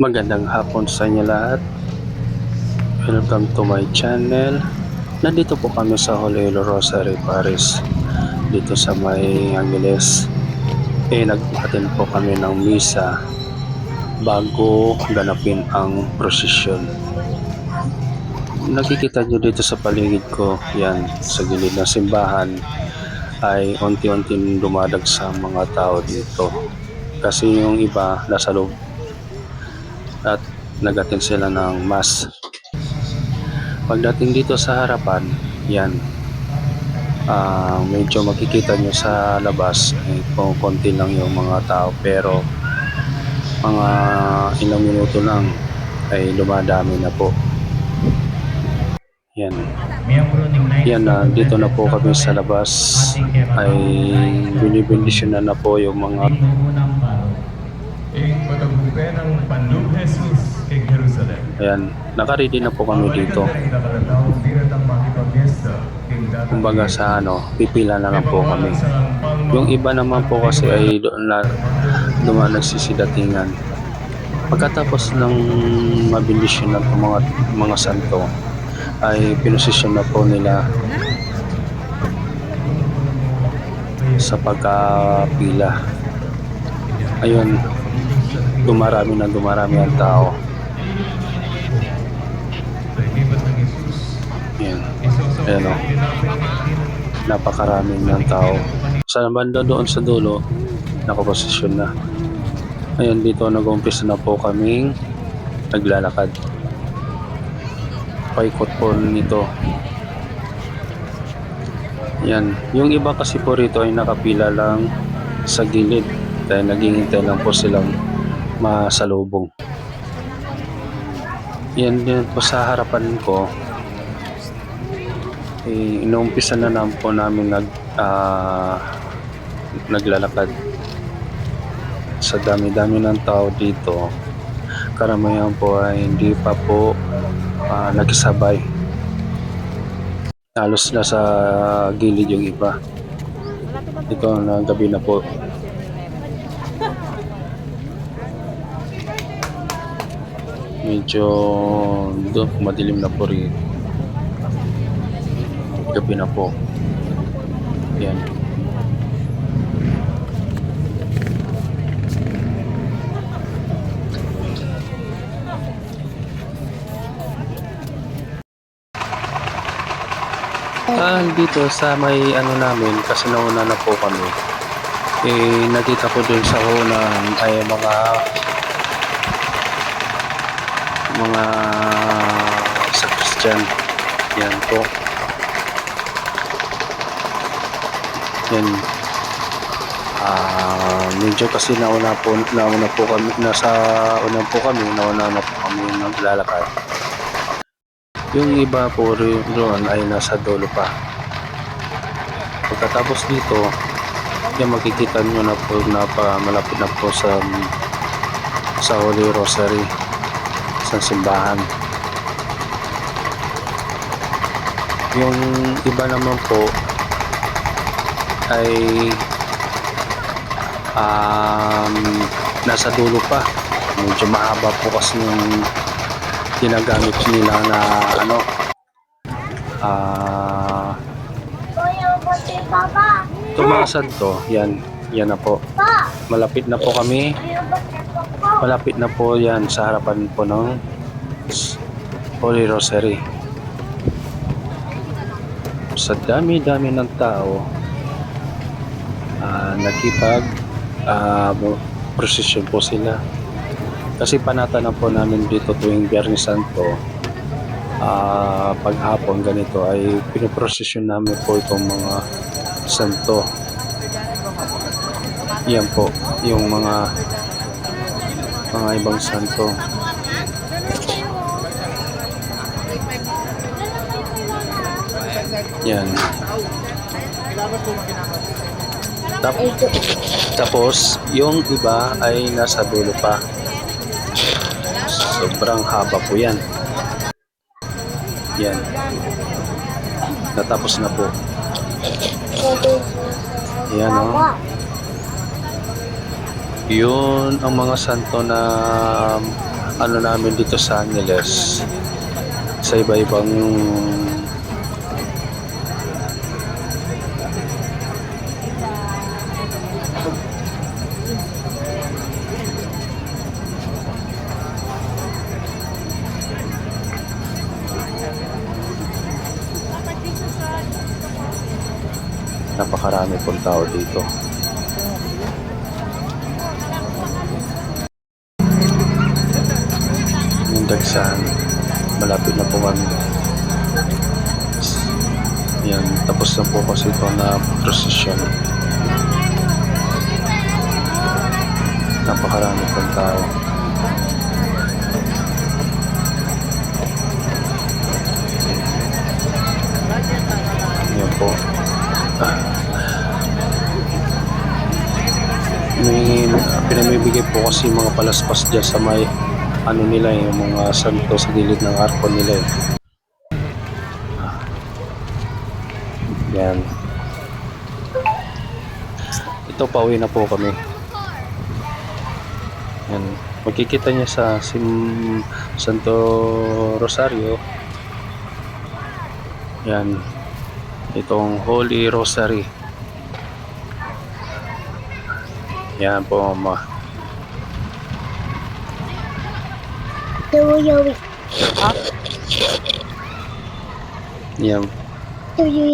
Magandang hapon sa inyo lahat. Welcome to my channel. Nandito po kami sa Holy Rosary Paris. Dito sa may Angeles. Eh, nag-attend po kami ng misa bago ganapin ang prosesyon. Nakikita nyo dito sa paligid ko, yan, sa gilid ng simbahan, ay unti-unting dumadag sa mga tao dito. Kasi yung iba nasa loob at nagatin sila ng mass. Pagdating dito sa harapan, yan, ah medyo makikita nyo sa labas, eh, kung konti lang yung mga tao pero mga ilang minuto lang ay dumadami na po. Yan. Yan na, dito na po kami sa labas ay binibindisyon na na po yung mga ayan, nakaready na po kami dito. Kumbaga sa ano, pipila na lang po kami. Yung iba naman po kasi ay doon na dumaan nagsisidatingan. Pagkatapos ng mabilisyon ng mga mga santo ay pinosisyon na po nila sa pagkapila. Ayun, dumarami na dumarami ang tao. Yan. Ayan o. Napakarami ng tao. Sa banda doon sa dulo, nakaposisyon na. Ayan, dito nag-umpisa na po kaming naglalakad. Paikot po nito. Yan. Yung iba kasi po rito ay nakapila lang sa gilid. Dahil naghihintay lang po silang masalubong. Yan din po sa harapan ko. Eh, inuumpisa na naman po namin nag, ah, naglalakad. Sa dami-dami ng tao dito, karamihan po ay hindi pa po ah, nagsabay. Halos na sa gilid yung iba. Ito na gabi na po. Medyo doon madilim na po rin. Gabi na po. Yan. Ah, dito sa may ano namin, kasi nauna na po kami. Eh, nakita ko dun sa unahan ay mga mga sa Christian. Yan po. Yan. Ah, medyo kasi nauna po, nauna po kami, nasa una po kami, nauna na po kami naglalakad. Yung iba po rin ay nasa dulo pa. Pagkatapos dito, yung makikita nyo na po na pa, malapit na po sa sa Holy Rosary sa simbahan. Yung iba naman po ay um, nasa dulo pa. Medyo mahaba po kasi yung ginagamit nila na ano ah papa. tumasad to yan yan na po malapit na po kami. Malapit na po yan sa harapan po ng Holy Rosary. Sa dami-dami ng tao ah nakipag ah, prosesyon po sila. Kasi panata na po namin dito tuwing Biyernes Santo ah paghapon ganito ay pinoprosesyon namin po itong mga santo. Yan po yung mga mga ibang santo. Yan. Tap, tapos yung iba ay nasa dulo pa. Sobrang haba po yan. Yan. Natapos na po. Yan o Papa, yun ang mga santo na ano namin dito sa Angeles sa iba-ibang napakarami pong tao dito. Dagsan, malapit na po kami. Yan, tapos na po kasi ito na procession. Napakarami pong tao. Yan po. may pinamibigay po kasi mga palaspas dyan sa may ano nila yung mga santo sa gilid ng arko nila eh. Yan. Ito pauwi na po kami. Yan. Makikita niya sa Sim Santo Rosario. Yan. Itong Holy Rosary. Yan po, Tuyo. Huh? Yeah. Tuyo.